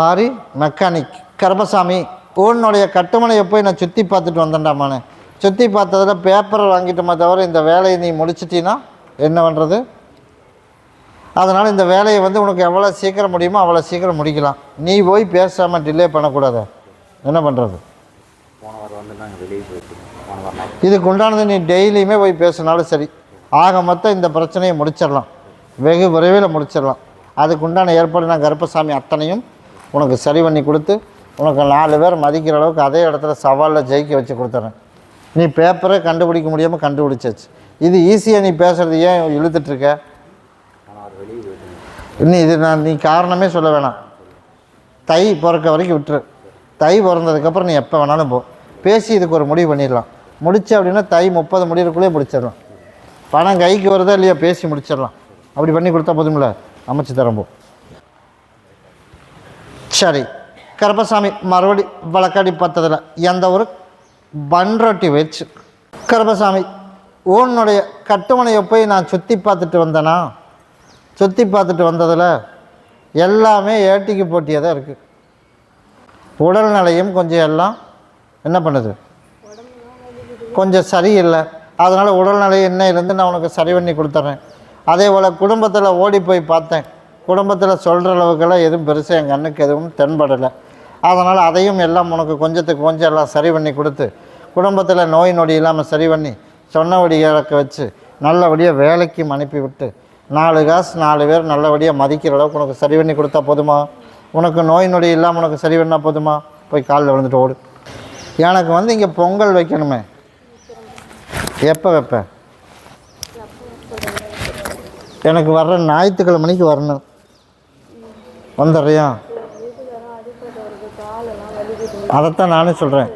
Lorry mechanic Karuppasamy உன்னுடைய கட்டுமனையை போய் நான் சுற்றி பார்த்துட்டு வந்தேன்டாமானே சுற்றி பார்த்ததில் பேப்பரை வாங்கிட்டோமே தவிர இந்த வேலையை நீ முடிச்சிட்டீன்னா என்ன பண்ணுறது அதனால் இந்த வேலையை வந்து உனக்கு எவ்வளோ சீக்கிரம் முடியுமோ அவ்வளோ சீக்கிரம் முடிக்கலாம். நீ போய் பேசாமல் டிலே பண்ணக்கூடாது. என்ன பண்ணுறது. இதுக்கு உண்டானது நீ டெய்லியுமே போய் பேசினாலும் சரி. ஆக மொத்தம் இந்த பிரச்சனையை முடிச்சிடலாம். வெகு விரைவில் முடிச்சிடலாம். அதுக்கு உண்டான ஏற்பாடு நான் கருப்பசாமி அத்தனையும் உனக்கு சரி பண்ணி கொடுத்து உனக்கு நாலு பேர் மதிக்கிற அளவுக்கு அதே இடத்துல சவாலில் ஜெயிக்க வச்சு கொடுத்துறேன். நீ பேப்பரை கண்டுபிடிக்க முடியாமல் கண்டுபிடிச்சாச்சு. இது ஈஸியாக நீ பேசுகிறது ஏன் இழுத்துட்ருக்க இன்னும் இது நான் நீ காரணமே சொல்ல வேணாம். தை பிறக்க வரைக்கும் விட்டுரு. தை பிறந்ததுக்கப்புறம் நீ எப்போ வேணாலும் போ. பேசி இதுக்கு ஒரு முடிவு பண்ணிடலாம். முடிச்சு அப்படின்னா தை முப்பது முடிவுக்குள்ளேயே முடிச்சிடலாம். பணம் கைக்கு வருதா இல்லையா? பேசி முடிச்சிடலாம். அப்படி பண்ணி கொடுத்தா போதும்ல? அமைச்சு தரேன் போ. சரி. கருப்பசாமி மறுபடி வழக்காடி பார்த்ததில் எந்த ஒரு பன்ரொட்டி வச்சு கருப்பசாமி உன்னுடைய கட்டுமனையை போய் நான் சுற்றி பார்த்துட்டு வந்தேனா? சுற்றி பார்த்துட்டு வந்ததில் எல்லாமே ஏட்டிக்கு போட்டியாக தான் இருக்குது உடல்நிலையும் கொஞ்சம் எல்லாம் என்ன பண்ணுது? கொஞ்சம் சரியில்லை. அதனால் உடல்நிலை இன்னையிலேருந்து நான் உனக்கு சரி பண்ணி கொடுத்துட்றேன் அதே போல் குடும்பத்தில் ஓடி போய் பார்த்தேன். குடும்பத்தில் சொல்கிற அளவுக்கெல்லாம் எதுவும் பெருசாக என் கண்ணுக்கு எதுவும் தென்படலை. அதனால் அதையும் எல்லாம் உனக்கு கொஞ்சத்துக்கு கொஞ்சம் எல்லாம் சரி பண்ணி கொடுத்து குடும்பத்தில் நோய் நொடி இல்லாமல் சரி பண்ணி சொன்னபடி வச்சு நல்லபடியாக வேலைக்கும் அனுப்பிவிட்டு நாலு காசு நாலு பேர் நல்லபடியாக மதிக்கிற அளவுக்கு உனக்கு சரி பண்ணி கொடுத்தா போதுமா? உனக்கு நோய் நொடி இல்லாமல் உனக்கு சரி பண்ணால் போதுமா? போய் காலில் விழுந்துட்டு ஓடு. எனக்கு வந்து இங்கே பொங்கல் வைக்கணுமே. எப்போ வைப்பேன் எனக்கு வர்ற ஞாயிற்றுக்கிழமைக்கு வரணும். வந்துடுறியா? அதைத்தான் நானே சொல்கிறேன்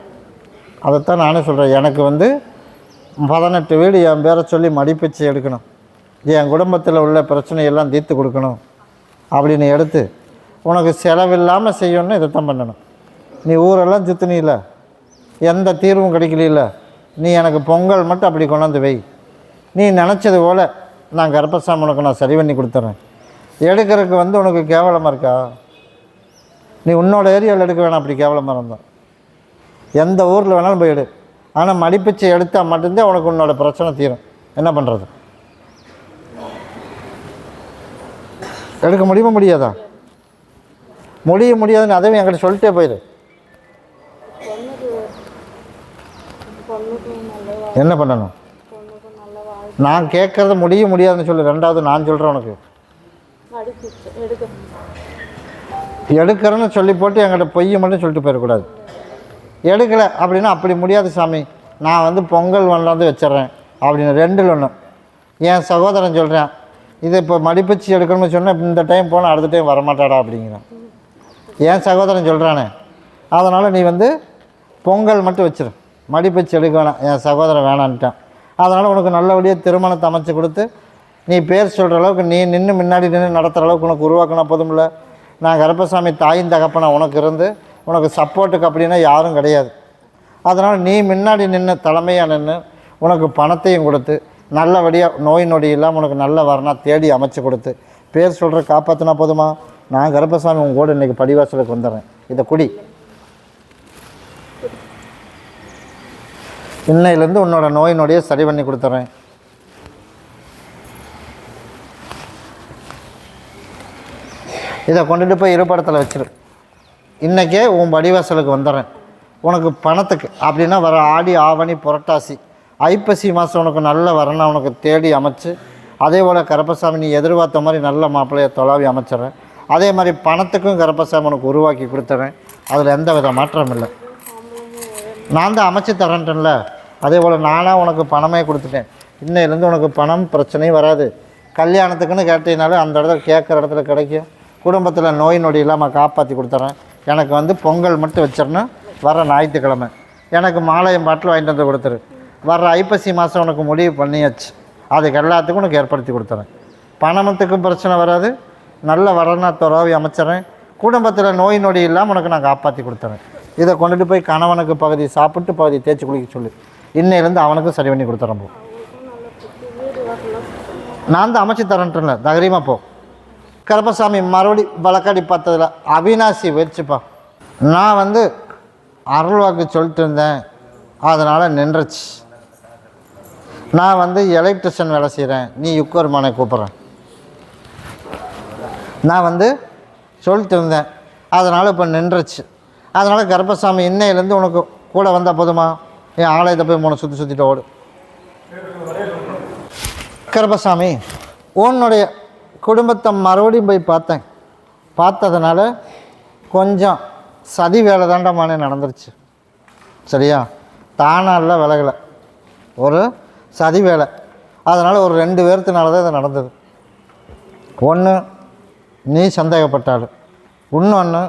அதைத்தான் நானே சொல்கிறேன் எனக்கு வந்து பதினெட்டு வீடு என் பேரை சொல்லி மடிப்பிச்சு எடுக்கணும். என் குடும்பத்தில் உள்ள பிரச்சனையெல்லாம் தீர்த்து கொடுக்கணும். அப்படின்னு எடுத்து உனக்கு செலவில்லாமல் செய்யணும்னு இதைத்தான் பண்ணணும். நீ ஊரெல்லாம் சுற்றினில்ல எந்த தீர்வும் கிடைக்கல நீ எனக்கு பொங்கல் மட்டும் அப்படி கொண்டாந்து வை. நீ நினச்சது போல் நான் கர்ப்பசாமி உனக்கு நான் சரி பண்ணி கொடுத்துட்றேன் எடுக்கிறதுக்கு வந்து உனக்கு கேவலமாக இருக்கா? நீ உன்னோட ஏரியாவில் எடுக்க வேணாம் அப்படி கேவலமாக இருந்தால் எந்த ஊரில் வேணாலும் போய் எடு. ஆனால் மடிப்பிச்சை எடுத்தால் மட்டும்தான் உனக்கு உன்னோட பிரச்சனை தீரும். என்ன பண்ணுறது எடுக்க முடியுமா முடியாதா? முடிய முடியாதுன்னு அதையும் என்கிட்ட சொல்லிட்டே போயிடு என்ன பண்ணணும்? நான் கேட்குறத முடிய முடியாதுன்னு சொல்லு. ரெண்டாவது நான் சொல்கிறேன் உனக்கு. எடுக்கிறேன்னு சொல்லி போட்டு என்கிட்ட பொய்யை மட்டும் சொல்லிட்டு போயிடக்கூடாது. எடுக்கலை அப்படின்னா அப்படி முடியாது சாமி. நான் வந்து பொங்கல் ஒன்றாந்து வச்சிட்றேன் அப்படின்னு ரெண்டில் ஒன்று என் சகோதரன் சொல்கிறேன் இதை இப்போ மடிப்பிச்சு எடுக்கணும்னு சொன்னால் இந்த டைம் போனால் அடுத்த டைம் வரமாட்டாடா அப்படிங்கிறான். என் சகோதரன் சொல்கிறானே அதனால் நீ வந்து பொங்கல் மட்டும் வச்சிரு. மடிப்பிச்சு எடுக்க வேணாம். என் சகோதரன் வேணான்ட்டான். அதனால் உனக்கு நல்லபடியாக திருமணத்தை அமைச்சு கொடுத்து நீ பேர் சொல்கிற அளவுக்கு நீ நின்று முன்னாடி நின்று நடத்துகிற அளவுக்கு உனக்கு உருவாக்கினா போதும்ல. நான் கருப்பசாமி தாயின் தகப்பனை உனக்கு இருந்து உனக்கு சப்போர்ட்டுக்கு அப்படின்னா யாரும் கிடையாது. அதனால் நீ முன்னாடி நின்று தலைமையாக நின்று உனக்கு பணத்தையும் கொடுத்து நல்லபடியாக நோய் நொடி இல்லாமல் உனக்கு நல்ல வரணா தேடி அமைச்சு கொடுத்து பேர் சொல்கிற காப்பாற்றினா போதுமா? நான் கருப்பசாமி உங்க கூட இன்றைக்கி படிவாசலுக்கு வந்துடுறேன். இதை குடி. இன்னையிலேருந்து உன்னோட நோய் நொடியை சரி பண்ணி கொடுத்துட்றேன் இதை கொண்டுட்டு போய் இருப்படத்தில் வச்சிரு. இன்றைக்கே உன் வடிவாசலுக்கு வந்துடுறேன் உனக்கு பணத்துக்கு. அப்படின்னா வர ஆடி ஆவணி புரட்டாசி ஐப்பசி மாதம் உனக்கு நல்ல வரணும் உனக்கு தேடி அமைச்சு அதே போல் கருப்பசாமி நீ எதிர்பார்த்த மாதிரி நல்ல மாப்பிள்ளையை தொலாவி அமைச்சிட்றேன். அதே மாதிரி பணத்துக்கும் கருப்பசாமி உனக்கு உருவாக்கி கொடுத்துறேன். அதில் எந்த வித மாற்றமும் இல்லை. நான் தான் அமைச்சு தரேன்ட்டேன்ல. அதே போல் நானாக உனக்கு பணமே கொடுத்துட்டேன். இன்னையிலேருந்து உனக்கு பணம் பிரச்சனையும் வராது. கல்யாணத்துக்குன்னு கேட்டீங்கனாலும் அந்த இடத்துல கேட்குற இடத்துல கிடைக்கும். குடும்பத்தில் நோய் நொடி இல்லாமல் காப்பாற்றி கொடுத்துட்றேன் எனக்கு வந்து பொங்கல் மட்டும் வச்சிடணும். வர ஞாயிற்றுக்கிழமை. எனக்கு மாலையம் பாட்டில் வாங்கிட்டு வந்து கொடுத்துரு. வர்ற ஐப்பசி மாதம் உனக்கு முடிவு பண்ணியாச்சு. அதுக்கு எல்லாத்துக்கும் உனக்கு ஏற்படுத்தி கொடுத்துறேன். பணமத்துக்கும் பிரச்சனை வராது. நல்ல வரனா துறவி அமைச்சிட்றேன் குடும்பத்தில் நோய் நொடி இல்லாமல் உனக்கு நான் காப்பாற்றி கொடுத்துறேன். இதை கொண்டுட்டு போய் கணவனுக்கு பகுதி சாப்பிட்டு பகுதி தேய்ச்சி குளிக்க சொல்லு. இன்னையிலேருந்து அவனுக்கும் சரி பண்ணி கொடுத்துறேன் போ. நான் தான் அமைச்சு தரேன்ட்டுல தைரியமாக போ. கருப்பசாமி மறுபடி வழக்காடி பார்த்ததில் அவினாசி வச்சுப்பா நான் வந்து அருள்வாக்கு சொல்லிட்டு இருந்தேன். அதனால் நின்றுச்சு. நான் வந்து எலக்ட்ரிஷியன் வேலை செய்கிறேன் நீ யுக்கோர்மானை கூப்பிட்றேன். நான் வந்து சொல்லிட்டு இருந்தேன். அதனால் இப்போ நின்றுச்சு. அதனால் கருப்பசாமி இன்னையிலேருந்து உனக்கு கூட வந்தால் போதுமா? என் ஆலயத்தை போய் மூணு சுற்றி சுற்றிட்டு ஓடு. கருப்பசாமி உன்னுடைய குடும்பத்தை மறுபடியும் போய் பார்த்தேன். பார்த்ததுனால கொஞ்சம் சதி வேலை தாண்டமானே நடந்துருச்சு. சரியா? தானால விலகலை. ஒரு சதி வேலை. அதனால் ஒரு ரெண்டு பேர்த்தினால தான் இது நடந்தது. ஒன்று நீ சந்தேகப்பட்ட ஆள் இன்னொன்று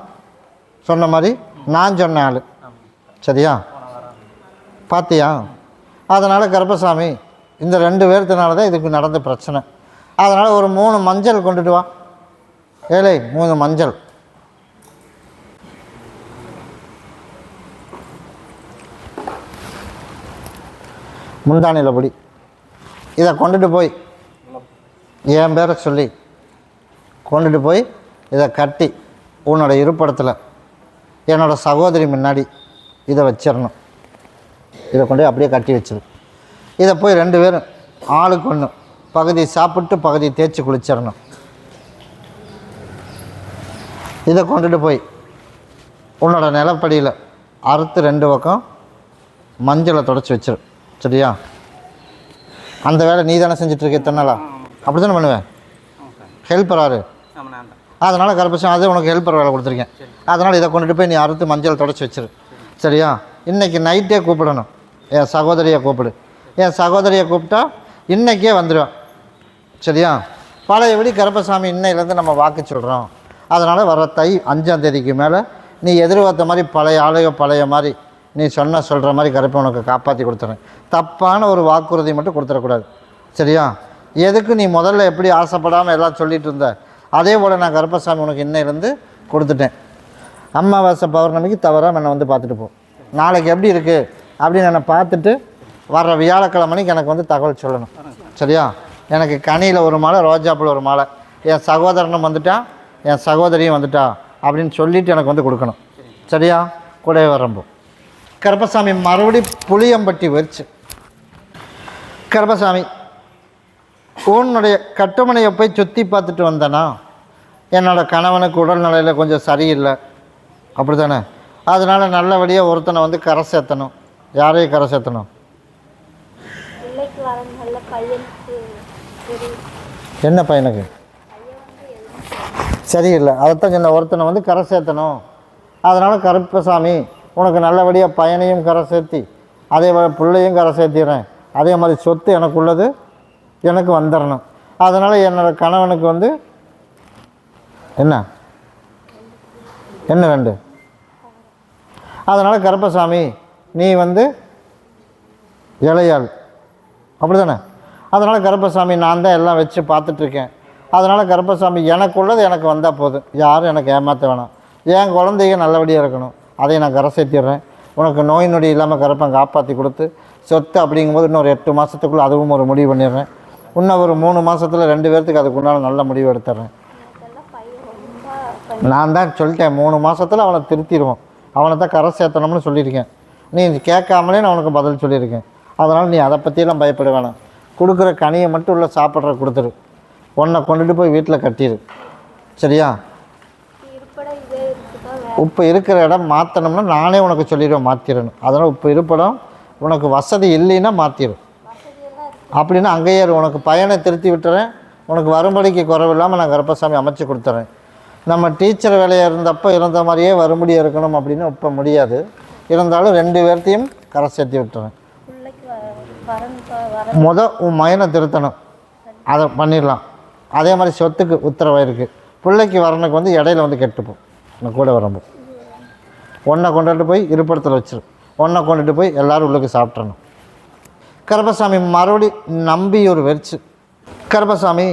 சொன்ன மாதிரி நான் சொன்ன ஆள். சரியா? பார்த்தியா அதனால் கருப்பசாமி இந்த ரெண்டு பேர்த்தினால தான் இதுக்கு நடந்த பிரச்சனை. அதனால் ஒரு மூணு மஞ்சள் கொண்டுட்டு வா. ஏழை மூணு மஞ்சள். முந்தானியில் படி. இதை கொண்டுட்டு போய் என் பேரை சொல்லி கொண்டுட்டு போய் இதை கட்டி உன்னோட இருப்பிடத்தில் என்னோட சகோதரி முன்னாடி இதை வச்சிடணும் இதை கொண்டு போய் அப்படியே கட்டி வச்சிரு. இதை போய் ரெண்டு பேரும் ஆளுக்கு ஒன்று பகுதி சாப்பிட்டு பகுதி தேய்ச்சி குளிச்சிடணும். இதை கொண்டுட்டு போய் உன்னோட நிலப்படியில் அறுத்து ரெண்டு பக்கம் மஞ்சளை தொடச்சி வச்சிரு சரியா? அந்த வேலை நீ தானே செஞ்சிட்ருக்க இத்தனை நாளா? அப்படி தானே பண்ணுவேன்? ஹெல்ப்பர் ஆறு அதனால் கருப்பசாமி அது உனக்கு ஹெல்ப்பர் வேலை கொடுத்துருக்கேன். அதனால் இதை கொண்டுட்டு போய் நீ அறுத்து மஞ்சள் தொடச்சி வச்சிரு சரியா? இன்றைக்கி நைட்டே கூப்பிடணும். என் சகோதரியை கூப்பிடு. என் சகோதரியை கூப்பிட்டா இன்றைக்கே வந்துடுவேன் சரியா? பழையபடி கருப்பசாமி இன்னையிலேருந்து நம்ம வாக்கு சொல்கிறோம் அதனால் வர தை அஞ்சாம் தேதிக்கு மேலே நீ எதிர்பார்த்த மாதிரி பழைய ஆளுக பழைய மாதிரி நீ சொன்ன சொல்கிற மாதிரி கருப்பை உனக்கு காப்பாற்றி கொடுத்துறேன். தப்பான ஒரு வாக்குறுதி மட்டும் கொடுத்துடக்கூடாது. சரியா? எதுக்கு நீ முதல்ல எப்படி ஆசைப்படாமல் எல்லாம் சொல்லிட்டு இருந்த? அதே போல் நான் கருப்பசாமி உனக்கு இன்னையிலேருந்து கொடுத்துட்டேன். அமாவாசை பௌர்ணமிக்கு தவறாக என்னை வந்து பார்த்துட்டு போ. நாளைக்கு எப்படி இருக்குது அப்படின்னு என்னை பார்த்துட்டு வர்ற வியாழக்கிழமைக்கு எனக்கு வந்து தகவல் சொல்லணும். சரியா? எனக்கு கனியில் ஒரு மாலை ரோஜாப்பில் ஒரு மாலை. என் சகோதரனும் வந்துட்டான் என் சகோதரியும் வந்துட்டா அப்படின்னு சொல்லிவிட்டு எனக்கு வந்து கொடுக்கணும். சரியா? கூடவே வரம்போ கருப்பசாமி மறுபடி புளியம்பட்டி வரிச்சு. கருப்பசாமி உன்னுடைய கட்டுமனையை போய் சுற்றி பார்த்துட்டு வந்தேனா? என்னோடய கணவனுக்கு உடல்நிலையில் கொஞ்சம் சரியில்லை. அப்படி தானே அதனால் நல்லபடியாக ஒருத்தனை வந்து கரை சேர்த்தணும். யாரையும் கரை சேர்த்தணும் பிள்ளைக்கு வர நல்ல பையனுக்கு சரி என்ன பையனுக்கு? சரியில்லை. அதைத்தான் சொன்ன ஒருத்தனை வந்து கரை சேர்த்தணும். அதனால் கருப்பசாமி உனக்கு நல்லபடியாக பையனையும் கரை சேர்த்தி அதே மாதிரி பிள்ளையும் கரை சேர்த்திடுறேன். அதே மாதிரி சொத்து எனக்கு உள்ளது எனக்கு வந்துடணும். அதனால் என்னோடய கணவனுக்கு வந்து என்ன? என்ன ரெண்டு அதனால் கருப்பசாமி நீ வந்து இளையாள். அப்படி தானே அதனால் கருப்பசாமி நான் தான் எல்லாம் வச்சு பார்த்துட்ருக்கேன். அதனால் கருப்பசாமி எனக்கு உள்ளது எனக்கு வந்தால் போதும். யாரும் எனக்கு ஏமாற்ற வேணாம். என் குழந்தைங்க நல்லபடியாக இருக்கணும். அதை நான் கரை சேர்த்திடுறேன் உனக்கு நோய் நொடி இல்லாமல் கருப்பை காப்பாற்றி கொடுத்து சொத்து அப்படிங்கும்போது இன்னொரு எட்டு மாதத்துக்குள்ளே அதுவும் ஒரு முடிவு பண்ணிடுறேன். இன்னும் ஒரு மூணு மாதத்தில் ரெண்டு பேர்த்துக்கு அதுக்கு உண்டான நல்ல முடிவு எடுத்துட்றேன். நான் தான் சொல்லிட்டேன் மூணு மாதத்தில் அவனை திருத்திடுவோம். அவனை தான் கரை சேர்த்தணும்னு சொல்லியிருக்கேன். நீ கேட்காமலே நான் உனக்கு பதில் சொல்லியிருக்கேன். அதனால் நீ அதை பற்றியெல்லாம் பயப்பட வேணாம். கொடுக்குற கனியை மட்டும் உள்ள சாப்பிட்ற கொடுத்துரு. ஒன்றை கொண்டுட்டு போய் வீட்டில் கட்டிடு சரியா? இப்போ இருக்கிற இடம் மாற்றணும்னா நானே உனக்கு சொல்லிடுவேன் மாற்றிடணும் அதனால் இப்போ இருப்பிடம் உனக்கு வசதி இல்லைன்னா மாற்றிடும் அப்படின்னா அங்கேயே இரு. உனக்கு பயனை திருத்தி விட்டுறேன். உனக்கு வரும்படிக்கு குறைவில்லாமல் நான் கருப்பசாமி அமைச்சு கொடுத்துறேன். நம்ம டீச்சர் வேலையாக இருந்தப்போ இருந்த மாதிரியே வரும்படியாக இருக்கணும் அப்படின்னு இப்போ முடியாது. இருந்தாலும் ரெண்டு பேர்த்தையும் கரை சேர்த்து விட்டுறேன் பிள்ளைக்கு வர வரணும் வர முத உன் மயனை திருத்தணும். அதை பண்ணிடலாம். அதே மாதிரி சொத்துக்கு உத்தரவாக இருக்குது பிள்ளைக்கு வரனுக்கு வந்து இடையில வந்து கெட்டுப்போம் நான் கூட வரம்போ ஒன்றை கொண்டுட்டு போய் இருப்பிடத்தில் வச்சிரு. ஒன்றை கொண்டுட்டு போய் எல்லாரும் உள்ளுக்கு சாப்பிட்றணும் கருப்பசாமி மறுபடி நம்பியூர் வெறிச்சு. கருப்பசாமி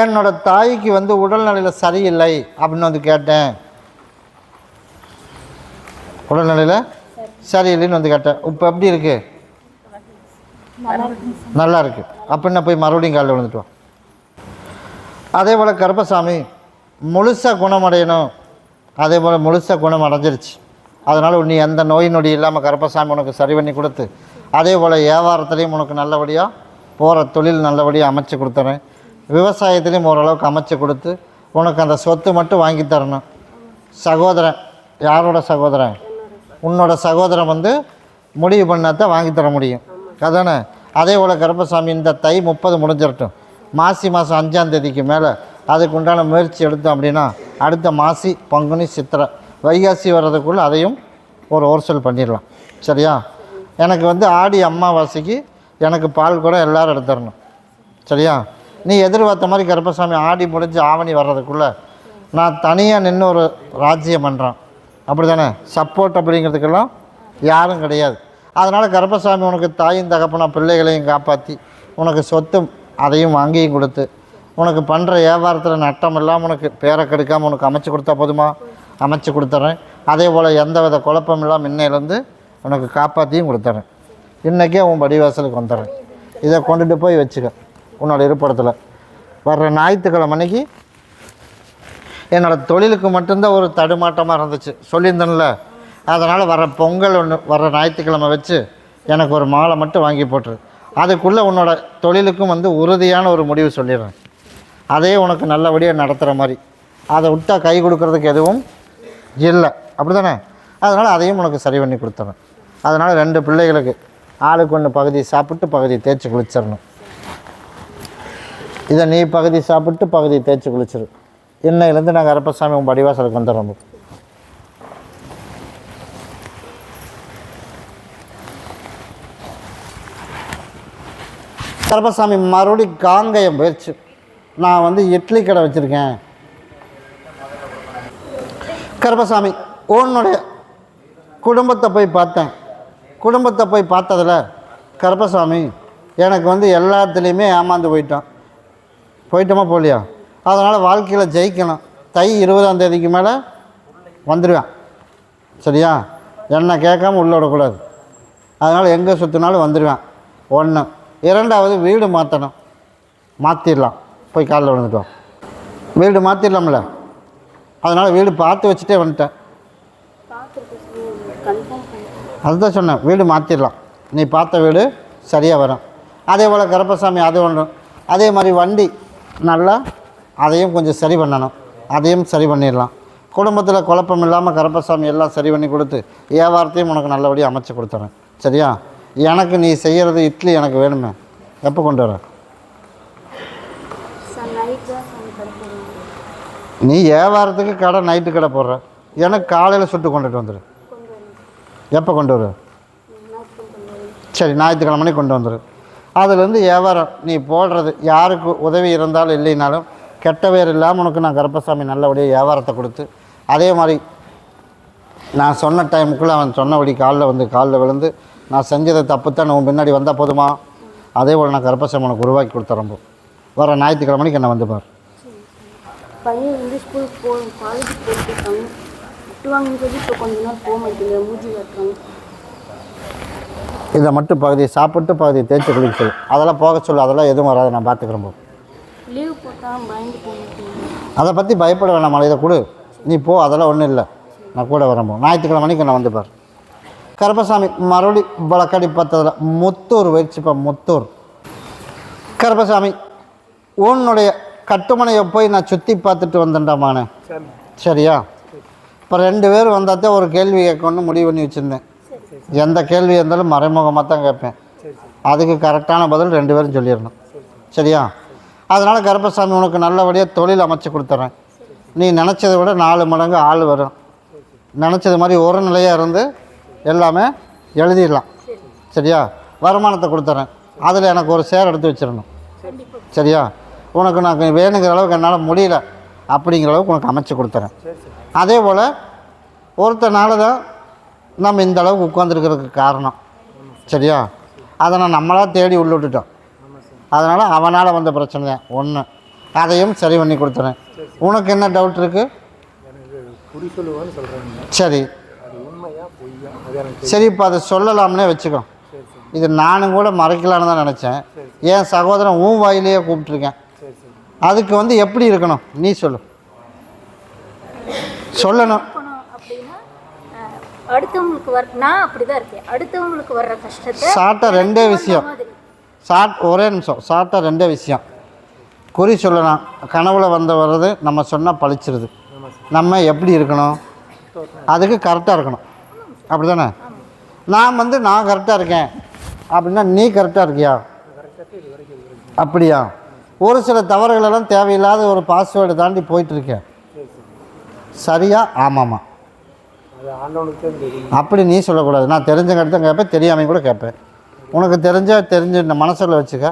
என்னோட தாய்க்கு வந்து உடல்நிலையில் சரியில்லை அப்படின்னு வந்து கேட்டேன். உடல்நிலையில் சரியில்லைன்னு வந்து கேட்டேன். இப்போ எப்படி இருக்குது நல்லா இருக்குது அப்படின்னா போய் மறுபடியும் காலில் விழுந்துட்டு வா. அதே போல் கருப்பசாமி முழுசாக குணமடையணும். அதே போல் முழுசாக குணம் அடைஞ்சிருச்சு அதனால் நீ எந்த நோய் நொடி இல்லாமல் கருப்பசாமி உனக்கு சரி பண்ணி கொடுத்து அதே போல் வியாபாரத்துலேயும் உனக்கு நல்லபடியாக போகிற தொழில் நல்லபடியாக அமைச்சு கொடுத்துறேன். விவசாயத்துலேயும் ஓரளவுக்கு அமைச்சு கொடுத்து உனக்கு அந்த சொத்து மட்டும் வாங்கி தரணும். சகோதரன் யாரோட சகோதரன்? உன்னோட சகோதரன் வந்து முடிவு பண்ணாதான் வாங்கி தர முடியும். அதானே? அதே போல் கருப்பசாமி இந்த தை முப்பது முடிஞ்சிடட்டும் மாசி மாதம் அஞ்சாம் தேதிக்கு மேலே அதுக்கு உண்டான முயற்சி எடுத்தோம் அப்படின்னா அடுத்த மாசி பங்குனி சித்திரை வைகாசி வர்றதுக்குள்ளே அதையும் ஒரு ஓர்சல் பண்ணிடலாம். சரியா? எனக்கு வந்து ஆடி அம்மாவாசைக்கு எனக்கு பால் கூட எல்லோரும் எடுத்துடணும். சரியா? நீ எதிர்பார்த்த மாதிரி கருப்பசாமி ஆடி முடிஞ்சு ஆவணி வர்றதுக்குள்ளே நான் தனியாக நின்று ஒரு ராஜ்யம் பண்ணுறேன் அப்படி தானே சப்போர்ட் அப்படிங்கிறதுக்கெல்லாம் யாரும் கிடையாது. அதனால் கருப்பசாமி உனக்கு தாயும் தகப்பனா பிள்ளைகளையும் காப்பாற்றி உனக்கு சொத்தும் அதையும் வாங்கியும் கொடுத்து உனக்கு பண்ணுற வியாபாரத்தில் நட்டம் இல்லாமல் உனக்கு பேரை கெடுக்காமல் உனக்கு அமைச்சு கொடுத்தா போதுமா? அமைச்சு கொடுத்துட்றேன் அதே போல் எந்த வித குழப்பம் இல்லாமல் இன்னையிலேருந்து உனக்கு காப்பாற்றியும் கொடுத்துட்றேன் இன்றைக்கே உன் படிவாசலுக்கு வந்துடுறேன். இதை கொண்டுட்டு போய் வச்சுக்க உன்னோட இருப்பிடத்தில். வர்ற ஞாயிற்றுக்கிழமை அன்னைக்கு என்னோடய தொழிலுக்கு மட்டும்தான் ஒரு தடுமாட்டமாக இருந்துச்சு. சொல்லியிருந்தேன்ல அதனால் வர பொங்கல் ஒன்று வர ஞாயிற்றுக்கிழமை வச்சு எனக்கு ஒரு மாலை மட்டும் வாங்கி போட்டுரு. அதுக்குள்ளே உன்னோட தொழிலுக்கும் வந்து உறுதியான ஒரு முடிவு சொல்லிடுறேன். அதே உனக்கு நல்லபடியாக நடத்துகிற மாதிரி. அதை விட்டால் கை கொடுக்கறதுக்கு எதுவும் இல்லை. அப்படி தானே அதனால் அதையும் உனக்கு சரி பண்ணி கொடுத்துறேன். அதனால் ரெண்டு பிள்ளைகளுக்கு ஆளுக்கு ஒன்று பகுதி சாப்பிட்டு பகுதி தேய்ச்சி குளிச்சிடணும். இதை நீ பகுதி சாப்பிட்டு பகுதி தேய்ச்சி குளிச்சிரு. இன்னையிலேருந்து நாங்கள் அரப்பசாமி உன் படிவாசலுக்கு வந்துடுறோம் கருப்பசாமி மறுபடி காங்கயம் போயிடுச்சு நான் வந்து இட்லி கடை வச்சுருக்கேன். கருப்பசாமி உன்னுடைய குடும்பத்தை போய் பார்த்தேன். குடும்பத்தை போய் பார்த்ததில் கருப்பசாமி எனக்கு வந்து எல்லாத்துலேயுமே ஏமாந்து போயிட்டான். போயிட்டோமா போலியா? அதனால் வாழ்க்கையில் ஜெயிக்கணும். தை இருபதாம் தேதிக்கு மேலே வந்துடுவேன் சரியா? என்னை கேட்காம உள்ள விடக்கூடாது. அதனால் எங்கே சுற்றினாலும் வந்துடுவேன் ஒன்று இரண்டாவது வீடு மாற்றணும் மாற்றிடலாம் போய் காலில் விழுந்துட்டோம். வீடு மாற்றிடலாம்ல அதனால் வீடு பார்த்து வச்சுட்டே வந்துட்டேன். அதுதான் சொன்னேன். வீடு மாற்றிடலாம் நீ பார்த்த வீடு சரியாக வரும். அதே போல் கருப்பசாமி அது ஒன்றும் அதே மாதிரி வண்டி நல்லா அதையும் கொஞ்சம் சரி பண்ணணும். அதையும் சரி பண்ணிடலாம். குடும்பத்தில் குழப்பம் இல்லாமல் கருப்பசாமி எல்லாம் சரி பண்ணி கொடுத்து வியாபாரத்தையும் உனக்கு நல்லபடியாக அமைச்சு கொடுத்துறேன். சரியா? எனக்கு நீ செய்கிறது இட்லி எனக்கு வேணுமே. எப்போ கொண்டு வர? நீ வியாபாரத்துக்கு கடை நைட்டு கடை போடுற. எனக்கு காலையில் சுட்டு கொண்டுட்டு வந்துடு எப்போ கொண்டு வர? சரி ஞாயிற்றுக்கிழமை கொண்டு வந்துடு அதுலேருந்து வியாபாரம் நீ போடுறது யாருக்கு உதவி இருந்தாலும் இல்லைனாலும் கெட்ட பேர் இல்லாமல் உனக்கு நான் கருப்பசாமி நல்லபடியாக வியாபாரத்தை கொடுத்து அதே மாதிரி நான் சொன்ன டைமுக்குள்ளே அவன் சொன்னபடி காலில் வந்து காலில் விழுந்து நான் செஞ்சதை தப்பு தான் உன் பின்னாடி வந்தால் போதுமா? அதே போல் நான் கருப்பசாமி உனக்கு உருவாக்கி கொடுத்துறேன் வர ஞாயிற்றுக்கிழமைக்கு என்ன வந்து பார். பையன் வந்து ஸ்கூலுக்கு போ காலேஜுக்கு போயிட்டு இருக்காங்க விட்டுவாங்கன்னு சொல்லி இப்போ கொஞ்ச நாள் போக மாட்டேங்குது மூஞ்சி காட்டுறாங்க இதை மட்டும் பகுதியை சாப்பிட்டு பகுதியை தேய்ச்சி குளிக்க சொல்லு. அதெல்லாம் போக சொல்லு அதெல்லாம் எதுவும் வராது நான் பார்த்துக்கிறேன் போ. லீவ் போட்டால் பயந்து போக அதை பற்றி பயப்பட வேணாம் இதை கொடு. நீ போ அதெல்லாம் ஒன்றும் இல்லை. நான் கூட வரேன் போ. ஞாயிற்றுக்கிழமை மணிக்கு நான் வந்து பார். கருப்பசாமி மறுபடி வழக்கடி பார்த்ததில் முத்தூர் வச்சுப்பா முத்தூர். கருப்பசாமி உன்னுடைய கட்டுமனையை போய் நான் சுற்றி பார்த்துட்டு வந்தேன்டாமானே. சரியா? இப்போ ரெண்டு பேர் வந்தாத்தே ஒரு கேள்வி கேட்கணும்னு முடிவு பண்ணி வச்சுருந்தேன். எந்த கேள்வி இருந்தாலும் மறைமுகமாக தான் கேட்பேன். அதுக்கு கரெக்டான பதில் ரெண்டு பேரும் சொல்லிடணும். சரியா? அதனால் கருப்பசாமி உனக்கு நல்லபடியாக தொழில் அமைச்சு கொடுத்துட்றேன் நீ நினச்சதை விட நாலு மடங்கு ஆள் வரும். நினச்சது மாதிரி ஒரு நிலையாக இருந்து எல்லாமே எழுதிடலாம். சரியா? வருமானத்தை கொடுத்துட்றேன் அதில் எனக்கு ஒரு சேர் எடுத்து வச்சிடணும். சரியா? உனக்கு நான் வேணுங்கிற அளவுக்கு என்னால் முடியல அப்படிங்கிற அளவுக்கு உனக்கு அமைச்சு கொடுத்துறேன். அதே போல் ஒருத்தனால தான் நம்ம இந்த அளவுக்கு உட்காந்துருக்கிறதுக்கு காரணம். சரியா? அதை நான் நம்மளாக தேடி உள்ள விட்டுட்டோம் அதனால் அவனால் வந்த பிரச்சனை தான். ஒன்று அதையும் சரி பண்ணி கொடுத்துறேன். உனக்கு என்ன டவுட் இருக்குது சரி. சரி இப்போ அதை சொல்லலாம்னே வச்சுக்கோ. இது நானும் கூட மறைக்கலான்னு தான் நினச்சேன். என் சகோதரன் உன் வாயிலேயே கூப்பிட்ருக்கேன் அதுக்கு வந்து எப்படி இருக்கணும்? நீ சொல்லு. சொல்லணும். அடுத்தவங்களுக்கு வர நான் அப்படிதான் இருக்கேன். அடுத்தவங்களுக்கு வர்ற கஷ்டத்தை ஷார்ட்டாக ரெண்டே விஷயம். ஷார்ட் ஒரே நிமிஷம். ஷார்ட்டாக ரெண்டே விஷயம். குறி சொல்லலாம் கனவுல வந்த வர்றது நம்ம சொன்னால் பழிச்சிருது. நம்ம எப்படி இருக்கணும்? அதுக்கு கரெக்டாக இருக்கணும். அப்படி தானே நான் வந்து நான் கரெக்டாக இருக்கேன். அப்படின்னா நீ கரெக்டாக இருக்கியா? அப்படியா? ஒரு சில தவறுகளெல்லாம் தேவையில்லாத ஒரு பாஸ்வேர்டு தாண்டி போயிட்டுருக்கேன் சரியா? ஆமாம்மா அப்படி நீ சொல்லக்கூடாது. நான் தெரிஞ்ச தான் கேட்பேன் தெரியாமல் கூட கேட்பேன் உனக்கு தெரிஞ்ச தெரிஞ்ச இந்த மனசில் வச்சுக்க.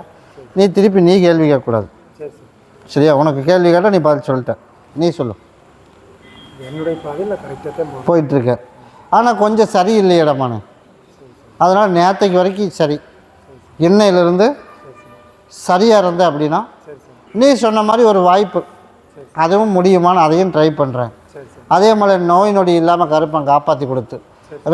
நீ திருப்பி நீ கேள்வி கேட்கக்கூடாது. சரி சரி சரியா? உனக்கு கேள்வி கேட்டால் நீ பதில் சொல்லிட்ட. நீ சொல்லு. என்னுடைய கரெக்டாக போயிட்டுருக்க. ஆனால் கொஞ்சம் சரியில்லையடமானு. அதனால் நேற்றைக்கு வரைக்கும் சரி. இன்னையிலிருந்து சரியாக இருந்த அப்படின்னா நீ சொன்ன மாதிரி ஒரு வாய்ப்பு. அதுவும் முடியுமான்னு அதையும் ட்ரை பண்ணுறேன் அதே மாதிரி நோய் நொடி இல்லாமல் கருப்பன் காப்பாற்றி கொடுத்து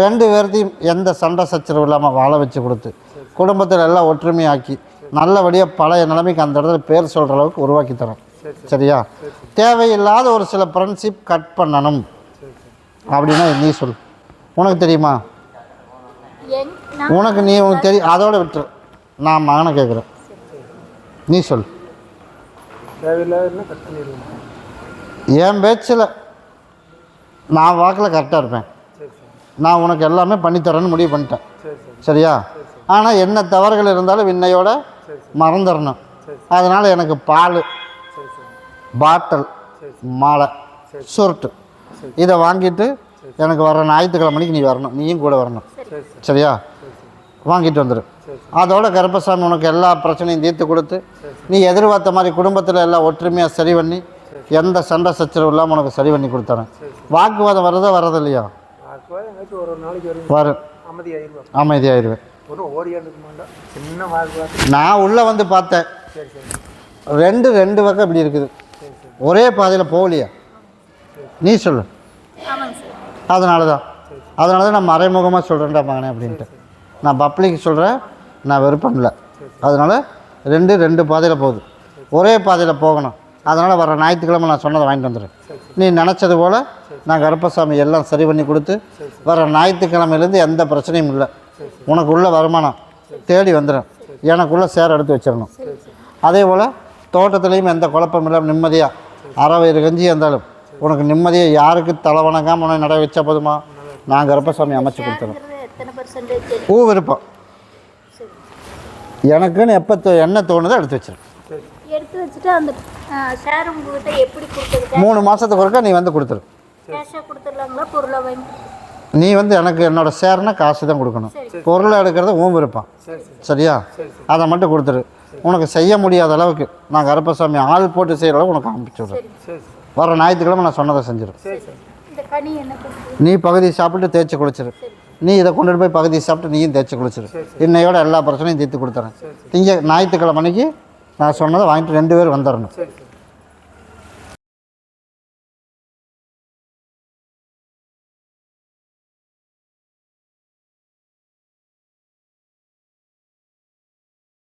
ரெண்டு பேர்த்தையும் எந்த சண்டை சச்சரவு இல்லாமல் வாழ வச்சு கொடுத்து குடும்பத்தில் எல்லாம் ஒற்றுமையாக்கி நல்லபடியாக பழைய நிலைமைக்கு அந்த இடத்துல பேர் சொல்கிற அளவுக்கு உருவாக்கி தரோம். சரியா? தேவையில்லாத ஒரு சில ஃப்ரெண்ட்ஷிப் கட் பண்ணணும். அப்படின்னா நீ சொல் உனக்கு தெரியுமா? உனக்கு நீ உனக்கு தெரியும் அதோட விட்டுரு. நான் மகனை கேட்குறேன். நீ சொல். என் பேச்சில் நான் வாக்கில் கரெக்டாக இருப்பேன். நான் உனக்கு எல்லாமே பண்ணித்தரேன்னு முடிவு பண்ணிட்டேன். சரி சரி. சரியா? ஆனால் என்ன தவறுகள் இருந்தாலும் விண்ணையோட மறந்துடணும் அதனால் எனக்கு பால் பாட்டில் மாலை சுருட்டு. இதை வாங்கிட்டு எனக்கு வர ஞாயிற்றுக்கிழமைக்கு நீ வரணும். நீயும் கூட வரணும். சரி சரி. சரியா? வாங்கிட்டு வந்துடு அதோட கருப்பசாமி உனக்கு எல்லா பிரச்சனையும் தீர்த்து கொடுத்து நீ எதிர்பார்த்த மாதிரி குடும்பத்தில் எல்லாம் ஒற்றுமையாக சரி பண்ணி எந்த சண்டை சச்சரவு இல்லாமல் உனக்கு சரி பண்ணி கொடுத்தறேன். வாக்குவாதம் வரதா வரது இல்லையா வரும் வரும் அமைதியாயிருவா? அமைதியாயிருவேன். நான் உள்ளே வந்து பார்த்தேன். ரெண்டு ரெண்டு பக்கம் இப்படி இருக்குது. ஒரே பாதையில் போகலையா? நீ சொல்லு. அதனால தான் அதனால தான் நான் மறைமுகமாக சொல்கிறேன்டா மகனே அப்படின்ட்டு. நான் பப்ளிக் சொல்கிறேன் நான் விருப்பம் இல்லை. அதனால் ரெண்டு ரெண்டு பாதையில் போகுது. ஒரே பாதையில் போகணும். அதனால் வர ஞாயிற்றுக்கிழமை நான் சொன்னதை வாங்கிட்டு வந்துடுறேன் நீ நினச்சது போல் நான் கருப்பசாமி எல்லாம் சரி பண்ணி கொடுத்து வர ஞாயிற்றுக்கிழமையிலேருந்து எந்த பிரச்சனையும் இல்லை. உனக்கு உள்ள வருமானம் தேடி வந்துடும். எனக்குள்ளே சேர் எடுத்து வச்சிடணும். அதே போல் தோட்டத்துலேயும் எந்த குழப்பம் இல்லாமல் நிம்மதியாக அரை வயிறு கஞ்சி இருந்தாலும் உனக்கு நிம்மதியாக யாருக்கு தலை வணங்காம உனக்கு நட வச்சா போதுமா? நான் கருப்பசாமி அமைச்சு பர்சன்டேஜ் பூ விருப்பம். எனக்குன்னு எப்போ தோ- என்ன தோணுதோ எடுத்து வச்சிரு. எடுத்து வச்சுட்டு அந்த ஷேர் உங்ககிட்ட எப்படி கொடுத்தது? மூணு மாதத்துக்கு ஒருக்கா நீ வந்து கொடுத்துரு. கேஷாக கொடுத்துடலாங்களா? பொருளை வாங்கி? நீ வந்து எனக்கு என்னோட ஷேர்னா காசு தான் கொடுக்கணும். பொருளை எடுக்கிறது உன் விருப்பம். சரியா? அதை மட்டும் கொடுத்துரு. உனக்கு செய்ய முடியாத அளவுக்கு. நான் கருப்பசாமி ஆள் போட்டு செய்கிற அளவுக்கு உனக்கு அனுப்பிச்சி விட்றேன். வர ஞாயிற்றுக்கிழமை நான் சொன்னதை செஞ்சிடும் சரி சரி. இந்த கனி என்ன கொடுத்து நீ பகுதி சாப்பிட்டு தேய்ச்சி குளிச்சிரு. நீ இதை கொண்டுட்டு போய் பகுதி சாப்பிட்டு நீயும் தேய்ச்சி குளிச்சிரு. இன்னையோட எல்லா பிரச்சனையும் தீர்த்து கொடுத்துறேன். திங்க ஞாயிற்றுக்கிழமை அன்னைக்கு நான் சொன்னதை வாங்கிட்டு ரெண்டு பேரும் வந்துடணும்